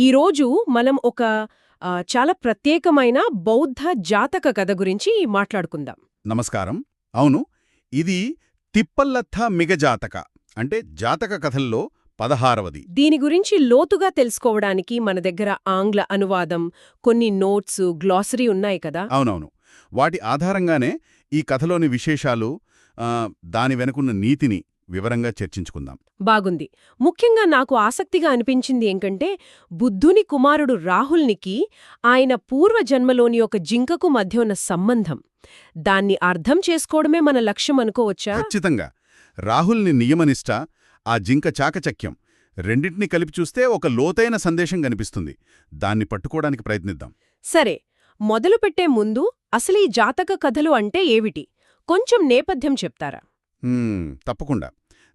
ఈరోజు మనం ఒక చాలా ప్రత్యేకమైన బౌద్ధ జాతక కథ గురించి మాట్లాడుకుందాం. నమస్కారం. అవును ఇది తిప్పల్లత్థ మిగజాతక అంటే జాతక కథల్లో పదహారవది. దీని గురించి లోతుగా తెలుసుకోవడానికి మన దగ్గర ఆంగ్ల అనువాదం కొన్ని నోట్స్ గ్లాసరీ ఉన్నాయి కదా? అవునవును. వాటి ఆధారంగానే ఈ కథలోని విశేషాలు దాని వెనుకున్న నీతిని వివరంగా చర్చించుకుందాం. బాగుంది. ముఖ్యంగా నాకు ఆసక్తిగా అనిపించింది ఏంకంటే బుద్ధుని కుమారుడు రాహుల్నికి ఆయన పూర్వజన్మలోని ఒక జింకకు మధ్య ఉన్న సంబంధం. దాన్ని అర్థం చేసుకోవడమే మన లక్ష్యం అనుకోవచ్చా? ఖచ్చితంగా. రాహుల్ని నియమనిష్ట ఆ జింక చాకచక్యం రెండింటినీ కలిపి చూస్తే ఒక లోతైన సందేశం కనిపిస్తుంది. దాన్ని పట్టుకోవడానికి ప్రయత్నిద్దాం. సరే. మొదలుపెట్టే ముందు అసలు ఈ జాతక కథలు అంటే ఏవిటి కొంచెం నేపథ్యం చెప్తారా? తప్పకుండా.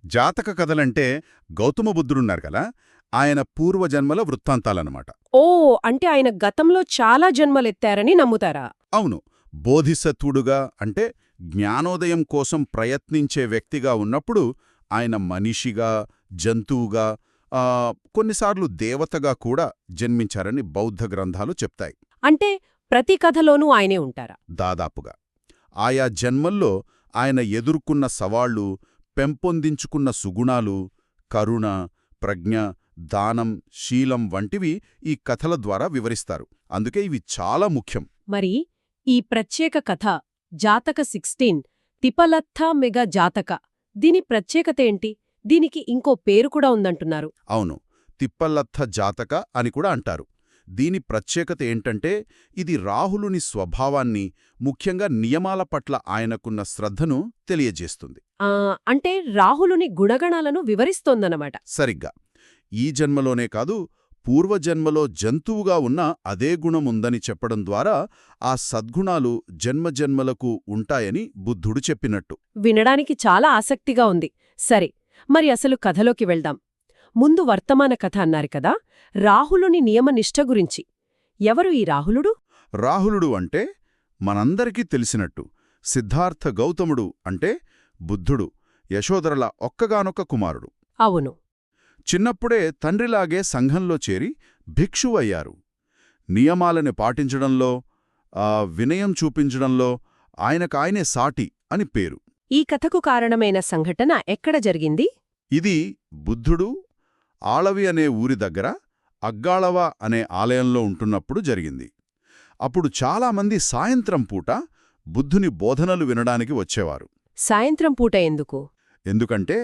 జాతక కథలంటే గౌతమ బుద్ధుడున్నారు కదా ఆయన పూర్వజన్మల వృత్తాంతాలన్నమాట. ఓ అంటే ఆయన గతంలో చాలా జన్మలెత్తారని నమ్ముతారా? అవును. బోధిసత్వుడుగా అంటే జ్ఞానోదయం కోసం ప్రయత్నించే వ్యక్తిగా ఉన్నప్పుడు ఆయన మనిషిగా జంతువుగా కొన్నిసార్లు దేవతగా కూడా జన్మించారని బౌద్ధ గ్రంథాలు చెప్తాయి. అంటే ప్రతి కథలోనూ ఆయనే ఉంటారా? దాదాపుగా. ఆయా జన్మల్లో ఆయన ఎదుర్కొన్న సవాళ్ళు పెంపొందించుకున్న సుగుణాలు కరుణ ప్రజ్ఞ దానం శీలం వంటివి ఈ కథల ద్వారా వివరిస్తారు. అందుకే ఇవి చాలా ముఖ్యం. మరి ఈ ప్రత్యేక కథ జాతక సిక్స్టీన్ తిపలత్థ మెగా జాతక. దీని ప్రత్యేకత ఏంటి? దీనికి ఇంకో పేరు కూడా ఉందంటున్నారు. అవును తిప్పలత్థ జాతక అని కూడా అంటారు. దీని ప్రత్యేకత ఏంటంటే ఇది రాహులుని స్వభావాన్ని ముఖ్యంగా నియమాల పట్ల ఆయనకున్న శ్రద్ధను తెలియజేస్తుంది. ఆ, అంటే రాహులుని గుణగణాలను వివరిస్తోందన్నమాట. సరిగ్గా. ఈ జన్మలోనే కాదు పూర్వజన్మలో జంతువుగా ఉన్న అదే గుణముందని చెప్పడం ద్వారా ఆ సద్గుణాలు జన్మజన్మలకు ఉంటాయని బుద్ధుడు చెప్పినట్టు. వినడానికి చాలా ఆసక్తిగా ఉంది. సరే మరి అసలు కథలోకి వెళ్దాం. ముందు వర్తమాన కథ అన్నారు కదా రాహులుని నియమనిష్ట గురించి. ఎవరు ఈ రాహులుడు? రాహులుడు అంటే మనందరికీ తెలిసినట్టు సిద్ధార్థ గౌతముడు అంటే బుద్ధుడు యశోదరల ఒక్కగానొక్క కుమారుడు. అవును. చిన్నప్పుడే తండ్రిలాగే సంఘంలో చేరి భిక్షువయ్యారు. నియమాలని పాటించడంలో ఆ, వినయం చూపించడంలో ఆయనకాయనే సాటి అని పేరు. ఈ కథకు కారణమైన సంఘటన ఎక్కడ జరిగింది? ఇది బుద్ధుడు ఆళవి అనే ఊరి దగ్గర అగ్గాళవ అనే ఆలయంలో ఉంటున్నప్పుడు జరిగింది. అప్పుడు చాలామంది సాయంత్రం పూట బుద్ధుని బోధనలు వినడానికి వచ్చేవారు. సాయంత్రం పూట ఎందుకు? ఎందుకంటే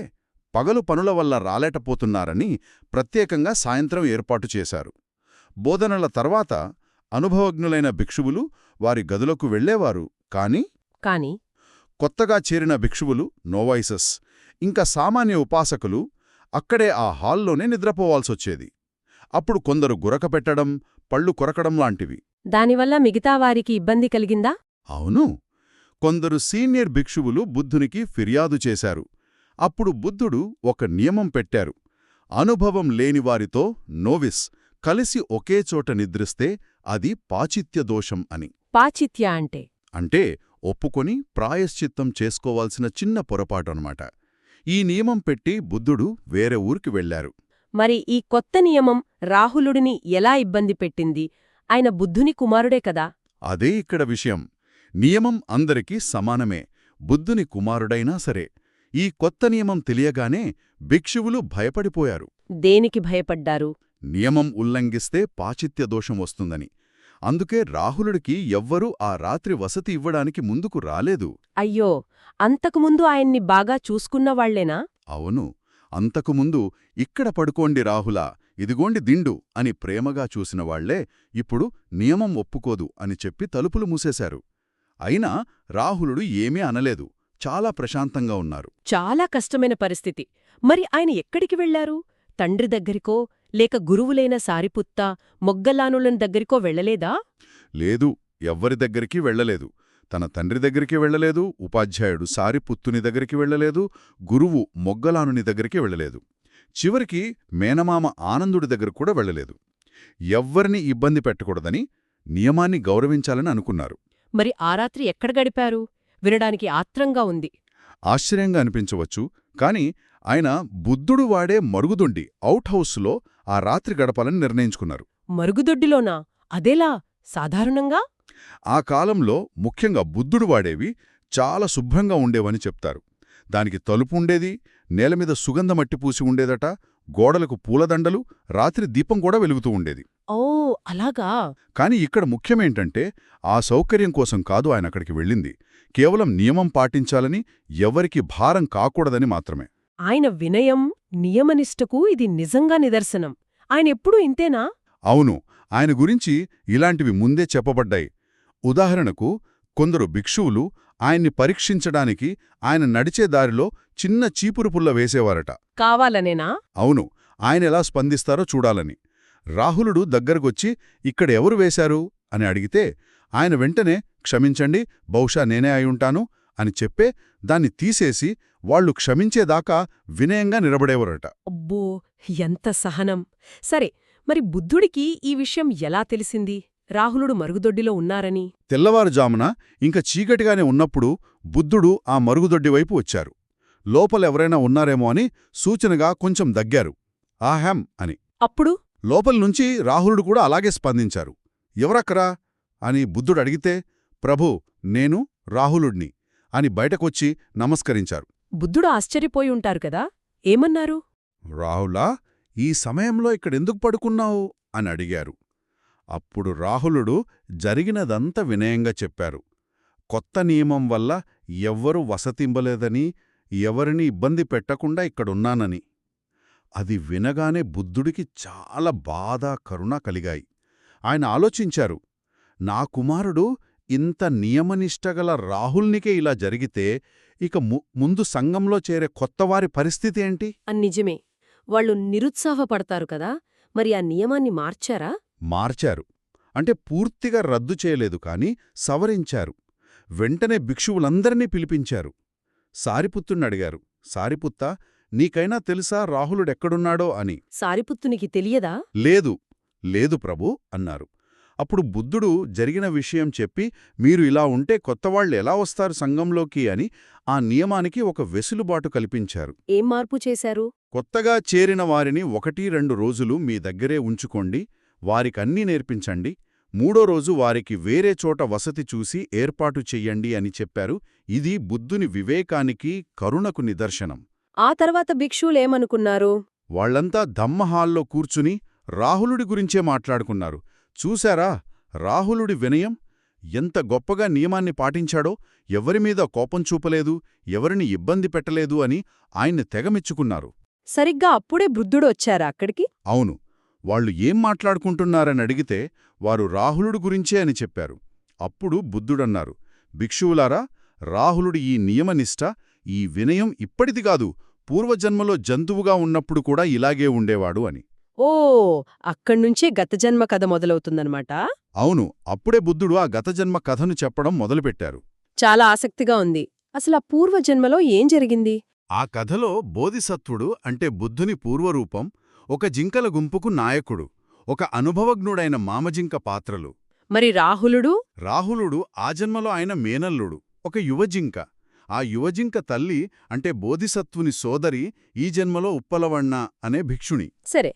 పగలు పనుల వల్ల రాలేటపోతున్నారని ప్రత్యేకంగా సాయంత్రం ఏర్పాటు చేశారు. బోధనల తర్వాత అనుభవజ్ఞులైన భిక్షువులు వారి గదులకు వెళ్ళేవారు కాని కాని కొత్తగా చేరిన భిక్షువులు నోవైసస్ ఇంకా సామాన్య ఉపాసకులు అక్కడే ఆ హాల్లోనే నిద్రపోవాల్సొచ్చేది. అప్పుడు కొందరు గురక పెట్టడం పళ్ళు కొరకడం లాంటివి. దానివల్ల మిగతా వారికి ఇబ్బంది కలిగిందా? అవును. కొందరు సీనియర్ భిక్షువులు బుద్ధునికి ఫిర్యాదు చేశారు. అప్పుడు బుద్ధుడు ఒక నియమం పెట్టారు. అనుభవం లేనివారితో నోవిస్ కలిసి ఒకే చోట నిద్రిస్తే అది పాచిత్య దోషం అని. పాచిత్య అంటే? అంటే ఒప్పుకొని ప్రాయశ్చిత్తం చేసుకోవాల్సిన చిన్న పొరపాటనమాట. ఈ నియమం పెట్టి బుద్ధుడు వేరే ఊరికి వెళ్ళారు మరి ఈ కొత్త నియమం రాహులుడిని ఎలా ఇబ్బంది పెట్టింది? ఆయన బుద్ధుని కుమారుడే కదా? అదే ఇక్కడ విషయం. నియమం అందరికీ సమానమే. బుద్ధుని కుమారుడైనా సరే. ఈ కొత్త నియమం తెలియగానే భిక్షువులు భయపడిపోయారు. దేనికి భయపడ్డారు? నియమం ఉల్లంఘిస్తే పాచిత్య దోషం వస్తుందని. అందుకే రాహులుడికి ఎవ్వరూ ఆ రాత్రి వసతి ఇవ్వడానికి ముందుకు రాలేదు. అయ్యో అంతకుముందు ఆయన్ని బాగా చూసుకున్నవాళ్ళేనా అవును అంతకుముందు ఇక్కడ పడుకోండి రాహులా ఇదిగోండి దిండు అని ప్రేమగా చూసిన వాళ్ళే ఇప్పుడు నియమం ఒప్పుకోదు అని చెప్పి తలుపులు మూసేశారు. అయినా రాహులుడు ఏమీ అనలేదు చాలా ప్రశాంతంగా ఉన్నారు. చాలా కష్టమైన పరిస్థితి. మరి ఆయన ఎక్కడికి వెళ్ళారు తండ్రి దగ్గరికో లేక గురువులైన సారిపుత్త మొగ్గలానులను దగ్గరికో వెళ్ళలేదా? లేదు ఎవ్వరి దగ్గరికి వెళ్ళలేదు. తన తండ్రి దగ్గరికి వెళ్ళలేదు ఉపాధ్యాయుడు సారిపుత్తుని దగ్గరికి వెళ్ళలేదు గురువు మొగ్గలానుని దగ్గరికి వెళ్ళలేదు. చివరికి మేనమామ ఆనందుడి దగ్గర కూడా వెళ్ళలేదు. ఎవ్వరిని ఇబ్బంది పెట్టకూడదని నియమాన్ని గౌరవించాలని అనుకున్నారు. మరి ఆ రాత్రి ఎక్కడ గడిపారు? వినడానికి ఆత్రంగా ఉంది. ఆశ్చర్యంగా అనిపించవచ్చు కాని ఆయన బుద్ధుడు వాడే మరుగుదొండి అవుట్ హౌస్లో ఆ రాత్రి గడపాలని నిర్ణయించుకున్నారు. మరుగుదొడ్డిలోనా? అదెలా? సాధారణంగా? ఆ కాలంలో ముఖ్యంగా బుద్ధుడు వాడేవి చాలా శుభ్రంగా ఉండేవని చెప్తారు. దానికి తలుపు ఉండేది నేలమీద సుగంధ మట్టి పూసి ఉండేదట గోడలకు పూలదండలు రాత్రి దీపం కూడా వెలుగుతూ ఉండేది. ఓ అలాగా? కాని ఇక్కడ ముఖ్యమేంటంటే ఆ సౌకర్యం కోసం కాదు ఆయన అక్కడికి వెళ్ళింది. కేవలం నియమం పాటించాలని ఎవరికి భారం కాకూడదని మాత్రమే. ఆయన వినయం నియమనిష్టకు ఇది నిజంగా నిదర్శనం. ఆయన ఎప్పుడూ ఇంతేనా? అవును. ఆయన గురించి ఇలాంటివి ముందే చెప్పబడ్డాయి. ఉదాహరణకు కొందరు భిక్షువులు ఆయన్ని పరీక్షించడానికి ఆయన నడిచే దారిలో చిన్న చీపురు పుల్ల వేసేవారట. కావాలనేనా? అవును. ఆయన ఎలా స్పందిస్తారో చూడాలని. రాహులుడు దగ్గరకొచ్చి ఇక్కడ ఎవరు వేశారు? అని అడిగితే ఆయన వెంటనే క్షమించండి బహుశా నేనే అయుంటాను అని చెప్పే దాన్ని తీసేసి వాళ్ళు క్షమించేదాకా వినయంగా నిలబడేవారట. అబ్బో! ఎంత సహనం! సరే మరి బుద్ధుడికి ఈ విషయం ఎలా తెలిసింది? రాహులుడు మరుగుదొడ్డిలో ఉన్నారని? తెల్లవారుజామున ఇంక చీకటిగానే ఉన్నప్పుడు బుద్ధుడు ఆ మరుగుదొడ్డి వైపు వచ్చారు. లోపలెవరైనా ఉన్నారేమో అని సూచనగా కొంచెం దగ్గారు. ఆహెం అని. అప్పుడు? లోపల నుంచి రాహులుడు కూడా అలాగే స్పందించారు. ఎవరక్కరా? అని బుద్ధుడు అడిగితే ప్రభు నేను రాహులుడ్ని. అని బయటకొచ్చి నమస్కరించారు. బుద్ధుడు ఆశ్చర్యపోయి ఉంటారు కదా ఏమన్నారు? రాహులా ఈ సమయంలో ఇక్కడెందుకు పడుకున్నావు? అని అడిగారు. అప్పుడు రాహులుడు జరిగినదంతా వినయంగా చెప్పారు. కొత్త నియమం వల్ల ఎవ్వరూ వసతింబలేదని ఎవరిని ఇబ్బంది పెట్టకుండా ఇక్కడున్నానని. అది వినగానే బుద్ధుడికి చాలా బాధ కరుణ కలిగాయి. ఆయన ఆలోచించారు నా కుమారుడు ఇంత నియమనిష్టగల రాహుల్నికే ఇలా జరిగితే ఇక ముందు సంఘంలో చేరే కొత్తవారి పరిస్థితి ఏంటి? అని నిజమే. వాళ్ళు నిరుత్సాహపడతారు కదా మరి ఆ నియమాన్ని మార్చారా? మార్చారు. అంటే పూర్తిగా రద్దు చేయలేదు కాని సవరించారు. వెంటనే భిక్షువులందరినీ పిలిపించారు. సారిపుత్తున్నడిగారు సారిపుత్త నీకైనా తెలుసా రాహులుడెక్కడున్నాడో అని. సారిపుత్తునికి తెలియదా? లేదు లేదు ప్రభు అన్నారు. అప్పుడు బుద్ధుడు జరిగిన విషయం చెప్పి మీరు ఇలా ఉంటే కొత్తవాళ్ళు ఎలా వస్తారు సంఘంలోకి? అని ఆ నియమానికి ఒక వెసులుబాటు కల్పించారు. ఏం మార్పు చేశారు? కొత్తగా చేరిన వారిని ఒకటి రెండు రోజులు మీ దగ్గరే ఉంచుకోండి వారికన్నీ నేర్పించండి మూడో రోజు వారికి వేరే చోట వసతి చూసి ఏర్పాటు చెయ్యండి అని చెప్పారు. ఇది బుద్ధుని వివేకానికి కరుణకు నిదర్శనం. ఆ తర్వాత భిక్షువులేమనుకున్నారు వాళ్ళంతా దమ్మహాల్లో కూర్చుని రాహులుడి గురించే మాట్లాడుకున్నారు. చూశారా? రాహులుడి వినయం? ఎంత గొప్పగా నియమాన్ని పాటించాడో? ఎవరిమీద కోపం చూపలేదు? ఎవరిని ఇబ్బంది పెట్టలేదు అని ఆయన్ని తెగమెచ్చుకున్నారు. సరిగ్గా అప్పుడే బుద్ధుడు వచ్చారా అక్కడికి? అవును. వాళ్ళు ఏం మాట్లాడుకుంటున్నారని అడిగితే వారు రాహులుడు గురించే అని చెప్పారు. అప్పుడు బుద్ధుడన్నారు. భిక్షువులారా రాహులుడి ఈ నియమనిష్ట ఈ వినయం ఇప్పటిది కాదు. పూర్వజన్మలో జంతువుగా ఉన్నప్పుడు కూడా ఇలాగే ఉండేవాడు అని. ఓ అక్కడ్నుంచే గతజన్మ కథ మొదలవుతుందన్నమాట. అవును అప్పుడే బుద్ధుడు ఆ గతజన్మ కథను చెప్పడం మొదలుపెట్టారు. చాలా ఆసక్తిగా ఉంది. అసలు ఆ పూర్వజన్మలో ఏం జరిగింది? ఆ కథలో బోధిసత్వుడు అంటే బుద్ధుని పూర్వరూపం ఒక జింకల గుంపుకు నాయకుడు ఒక అనుభవజ్ఞుడైన మామజింక పాత్రలు. మరి రాహులుడు? రాహులుడు ఆ జన్మలో ఆయన మేనల్లుడు ఒక యువజింక. ఆ యువజింక తల్లి అంటే బోధిసత్వుని సోదరి ఈ జన్మలో ఉప్పలవಣ್ణ అనే భిక్షుణి. సరే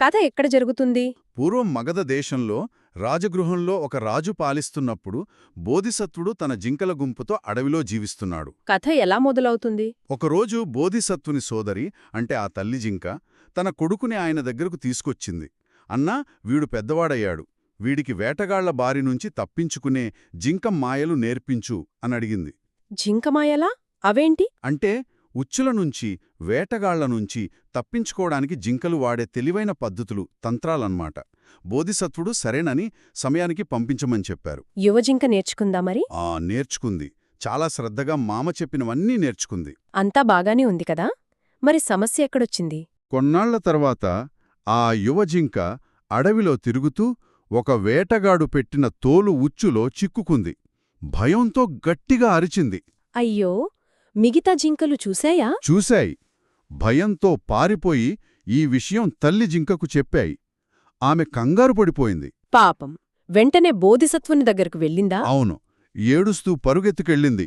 కథ ఎక్కడ జరుగుతుంది? పూర్వం మగధ దేశంలో రాజగృహంలో ఒక రాజు పాలిస్తున్నప్పుడు బోధిసత్వుడు తన జింకల గుంపుతో అడవిలో జీవిస్తున్నాడు. కథ ఎలా మొదలవుతుంది? ఒకరోజు బోధిసత్వుని సోదరి అంటే ఆ తల్లి జింక తన కొడుకుని ఆయన దగ్గరకు తీసుకొచ్చింది. అన్నా వీడు పెద్దవాడయ్యాడు. వీడికి వేటగాళ్ళ బారి నుంచి తప్పించుకునే జింక మాయలు నేర్పించు అనడిగింది జింకమాయలా అవేంటి? అంటే ఉచ్చుల నుంచి వేటగాళ్ళ నుంచి తప్పించుకోవడానికి జింకలు వాడే తెలివైన పద్ధతులు తంత్రాలన్మాట బోధిసత్వుడు సరేనని సమయానికి పంపించమని చెప్పారు. యువజింక నేర్చుకుందా మరి? ఆ నేర్చుకుంది. చాలా శ్రద్ధగా మామ చెప్పినవన్నీ నేర్చుకుంది. అంతా బాగానే ఉంది కదా? మరి సమస్య ఎక్కడొచ్చింది? కొన్నాళ్ళ తర్వాత ఆ యువజింక అడవిలో తిరుగుతూ ఒక వేటగాడు పెట్టిన తోలు ఉచ్చులో చిక్కుకుంది. భయంతో గట్టిగా అరిచింది. అయ్యో! మిగతా జింకలు చూశాయా? చూశాయి. భయంతో పారిపోయి ఈ విషయం తల్లి జింకకు చెప్పాయి. ఆమె కంగారు పడిపోయింది. పాపం. వెంటనే బోధిసత్వుని దగ్గరకు వెళ్ళిందా? అవును. ఏడుస్తూ పరుగెత్తుకెళ్ళింది.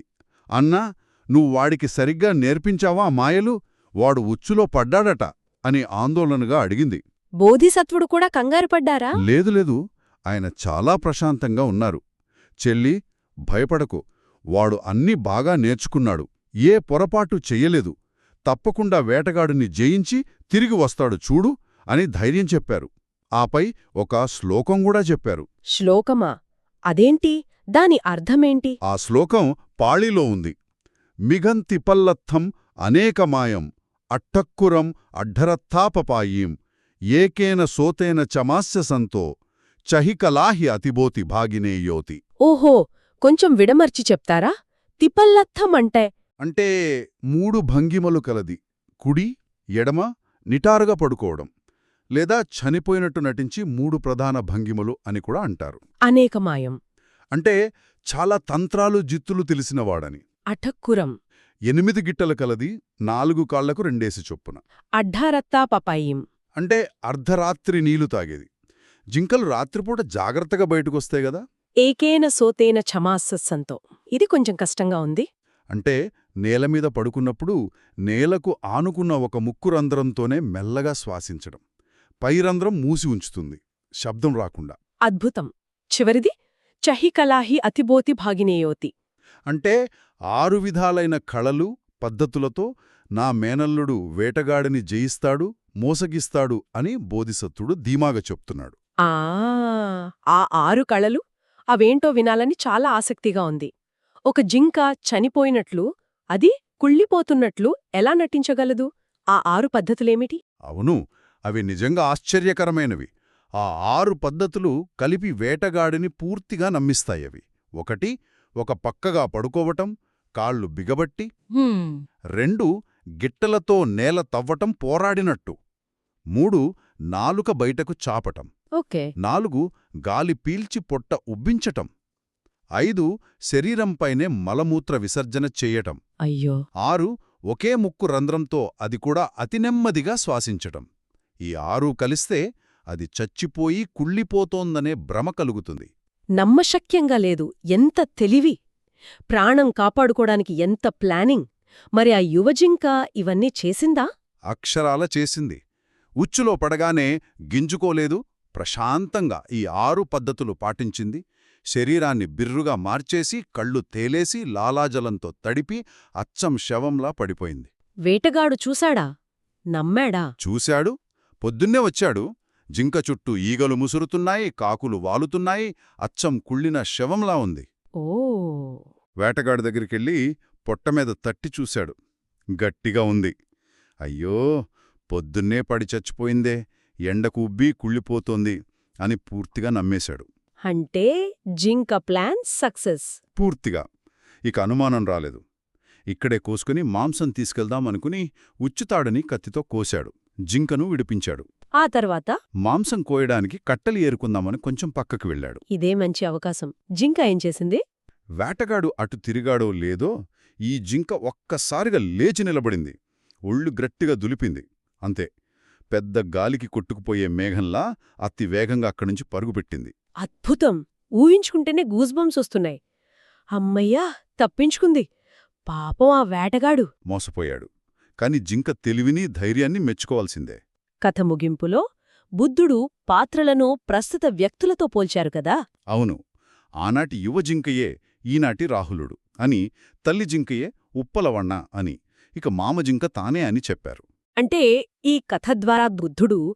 అన్నా నువ్వు వాడికి సరిగ్గా నేర్పించావా మాయలు? వాడు ఉచ్చులో పడ్డాడట అని ఆందోళనగా అడిగింది. బోధిసత్వుడు కూడా కంగారుపడ్డారా లేదు లేదు. ఆయన చాలా ప్రశాంతంగా ఉన్నారు. చెల్లి భయపడకు. వాడు అన్నీ బాగా నేర్చుకున్నాడు. ఏ పొరపాటు చెయ్యలేదు. తప్పకుండా వేటగాడిని జయించి తిరిగి వస్తాడు చూడు అని ధైర్యం చెప్పారు. ఆపై ఒక శ్లోకం కూడా చెప్పారు. శ్లోకమా? అదేంటి? దాని అర్థమేంటి? ఆ శ్లోకం పాళిలో ఉంది. మిగంతి పల్లత్థం అనేకమాయం అట్టక్కురం అడ్డరత్తాపపాయీం ఏకేన సోతేన చమాస్య సంతో చహికలాహి అతిబోతి భాగినేయోతి. ఓహో కొంచెం విడమర్చి చెప్తారా? తిపల్లత్తమంటే అంటే మూడు భంగిమలు కలది. కుడి ఎడమ నిటారుగా పడుకోవడం లేదా చనిపోయినట్టు నటించి మూడు ప్రధాన భంగిమలు అని కూడా అంటారు. అనేకమాయం. అంటే చాలా తంత్రాలు జిత్తులు తెలిసినవాడని అఠక్కురం. ఎనిమిది గిట్టల కలది నాలుగు కాళ్ళకు రెండేసి చొప్పున. అడ్డారత్తా పపాయిం. అంటే అర్ధరాత్రి నీళ్ళు తాగేది. జింకలు రాత్రిపూట జాగ్రత్తగా బయటకొస్తాయి గదా ఏకేన సోతేన ఛమాస్సంతో ఇది కొంచెం కష్టంగా ఉంది. అంటే నేలమీద పడుకున్నప్పుడు నేలకు ఆనుకున్న ఒక ముక్కు రంధ్రంతోనే మెల్లగా శ్వాసించడం. పై రంధ్రం మూసి ఉంచుతుంది. శబ్దం రాకుండా. అద్భుతం. చివరిది చహికలాహి అతిబోతి భాగినేయోతి. అంటే ఆరు విధాలైన కళలు పద్ధతులతో నా మేనల్లుడు వేటగాడిని జయిస్తాడు మోసగిస్తాడు అని బోధిసత్తుడు ధీమాగా చెప్తున్నాడు. ఆ ఆ ఆరు కళలు అవేంటో వినాలని చాలా ఆసక్తిగా ఉంది. ఒక జింక చనిపోయినట్లు అది కుళ్ళిపోతున్నట్లు ఎలా నటించగలదు? ఆ ఆరు పద్ధతులేమిటి? అవును అవి నిజంగా ఆశ్చర్యకరమైనవి. ఆ ఆరు పద్ధతులు కలిపి వేటగాడిని పూర్తిగా నమ్మిస్తాయవి. ఒకటి ఒక పక్కగా పడుకోవటం కాళ్ళు బిగబట్టి. రెండు గిట్టలతో నేల తవ్వటం పోరాడినట్టు. మూడు నాలుక బయటకు చాపటం. నాలుగు గాలి పీల్చి పొట్ట ఉబ్బించటం. ఐదు శరీరంపైనే మలమూత్ర విసర్జన చెయ్యటం అయ్యో. ఆరు ఒకే ముక్కు రంధ్రంతో అది కూడా అతి నెమ్మదిగా శ్వాసించటం. ఈ ఆరు కలిస్తే అది చచ్చిపోయి కుళ్ళిపోతోందనే భ్రమ కలుగుతుంది. నమ్మశక్యంగా లేదు. ఎంత తెలివి. ప్రాణం కాపాడుకోడానికి ఎంత ప్లానింగ్. మరి ఆ యువజింక ఇవన్నీ చేసిందా? అక్షరాల చేసింది. ఉచ్చులో పడగానే గింజుకోలేదు. ప్రశాంతంగా ఈ ఆరు పద్ధతులు పాటించింది. శరీరాన్ని బిర్రుగా మార్చేసి కళ్ళు తేలేసి లాలాజలంతో తడిపి అచ్చం శవంలా పడిపోయింది. వేటగాడు చూశాడా? నమ్మాడా? చూశాడు. పొద్దున్నే వచ్చాడు. జింక చుట్టూ ఈగలు ముసురుతున్నాయి కాకులు వాలుతున్నాయి అచ్చం కుళ్ళిన శవంలా ఉంది. ఓ! వేటగాడి దగ్గరికెళ్ళి పొట్టమీద తట్టి చూశాడు. గట్టిగా ఉంది. అయ్యో! పొద్దున్నే పడి చచ్చిపోయిందే ఎండకు ఉబ్బి కుళ్ళిపోతోంది అని పూర్తిగా నమ్మేశాడు. అంటే జింక ప్లాన్ సక్సెస్. పూర్తిగా. ఇక అనుమానం రాలేదు. ఇక్కడే కోసుకుని మాంసం తీసుకెళ్దాం అనుకుని ఉచ్చుతాడని కత్తితో కోశాడు. జింకను విడిపించాడు. ఆ తర్వాత? మాంసం కోయడానికి కట్టెలు ఏరుకుందామని కొంచెం పక్కకు వెళ్ళాడు. ఇదే మంచి అవకాశం. జింక ఏం చేసింది? వేటగాడు అటు తిరిగాడో లేదో ఈ జింక ఒక్కసారిగా లేచి నిలబడింది. ఒళ్ళు గట్టిగా దులిపింది. అంతే. పెద్ద గాలికి కొట్టుకుపోయే మేఘంలా అతి వేగంగా అక్కడ్నుంచి పరుగుపెట్టింది. అద్భుతం. ఊహించుకుంటేనే గూస్బంస్ వస్తున్నాయి. అమ్మయ్యా తప్పించుకుంది. పాపం ఆ వేటగాడు. మోసపోయాడు. కాని జింక తెలివిని ధైర్యాన్ని మెచ్చుకోవాల్సిందే. కథ ముగింపులో బుద్ధుడు పాత్రలను ప్రస్తుత వ్యక్తులతో పోల్చారు కదా? అవును. ఆనాటి యువ జింకయే ఈనాటి రాహులుడు అని తల్లి జింకయే ఉప్పలవಣ್ణ అని ఇక మామ జింక తానే అని చెప్పారు. అంటే ఈ కథ ద్వారా బుద్ధుడు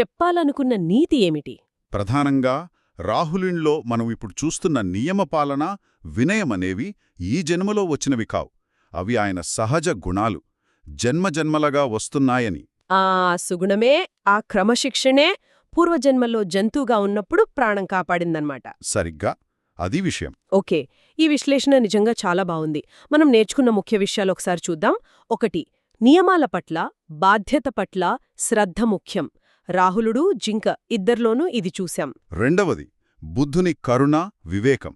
చెప్పాలనుకున్న నీతి ఏమిటి? ప్రధానంగా రాహులిన్లో మనం ఇప్పుడు చూస్తున్న నియమపాలన వినయమనేవి ఈ జన్మలో వచ్చినవి కావు. అవి ఆయన సహజ గుణాలు. జన్మజన్మలగా వస్తున్నాయని. ఆ సుగుణమే ఆ క్రమశిక్షణే పూర్వజన్మలో జంతువుగా ఉన్నప్పుడు ప్రాణం కాపాడిందన్నమాట. సరిగ్గా. అది విషయం. ఓకే. ఈ విశ్లేషణ నిజంగా చాలా బావుంది మనం నేర్చుకున్న ముఖ్య విషయాలు ఒకసారి చూద్దాం. ఒకటి నియమాల పట్ల బాధ్యత పట్ల శ్రద్ధ ముఖ్యం. రాహులుడు జింక ఇద్దర్లోనూ ఇది చూశాం. రెండవది బుద్ధుని కరుణ వివేకం.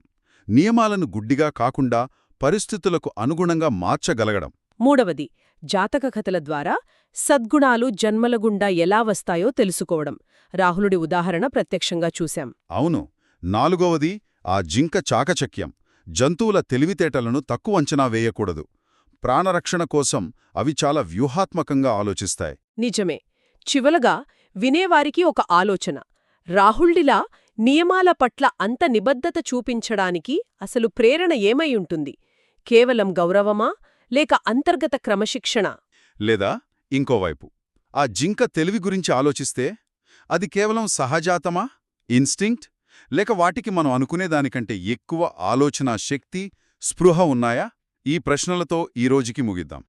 నియమాలను గుడ్డిగా కాకుండా పరిస్థితులకు అనుగుణంగా మార్చగలగడం. మూడవది జాతక కథల ద్వారా సద్గుణాలు జన్మల గుండా ఎలా వస్తాయో తెలుసుకోవడం. రాహులుడి ఉదాహరణ ప్రత్యక్షంగా చూశాం. అవును నాలుగవది ఆ జింక చాకచక్యం. జంతువుల తెలివితేటలను తక్కువ అంచనా వేయకూడదు. ప్రాణరక్షణ కోసం అవి చాలా వ్యూహాత్మకంగా ఆలోచిస్తాయి. నిజమే చివలగా వినేవారికి ఒక ఆలోచన. రాహుల్డిలా నియమాల పట్ల అంత నిబద్ధత చూపించడానికి అసలు ప్రేరణ ఏమై ఉంటుంది? కేవలం గౌరవమా? లేక అంతర్గత క్రమశిక్షణ? లేదా ఇంకోవైపు ఆ జింక తెలివి గురించి ఆలోచిస్తే అది కేవలం సహజాతమా? ఇన్స్టింక్ట్? లేక వాటికి మనం అనుకునేదానికంటే ఎక్కువ ఆలోచనా శక్తి స్పృహ ఉన్నాయా? ఈ ప్రశ్నలతో ఈ రోజుకి ముగిద్దాం.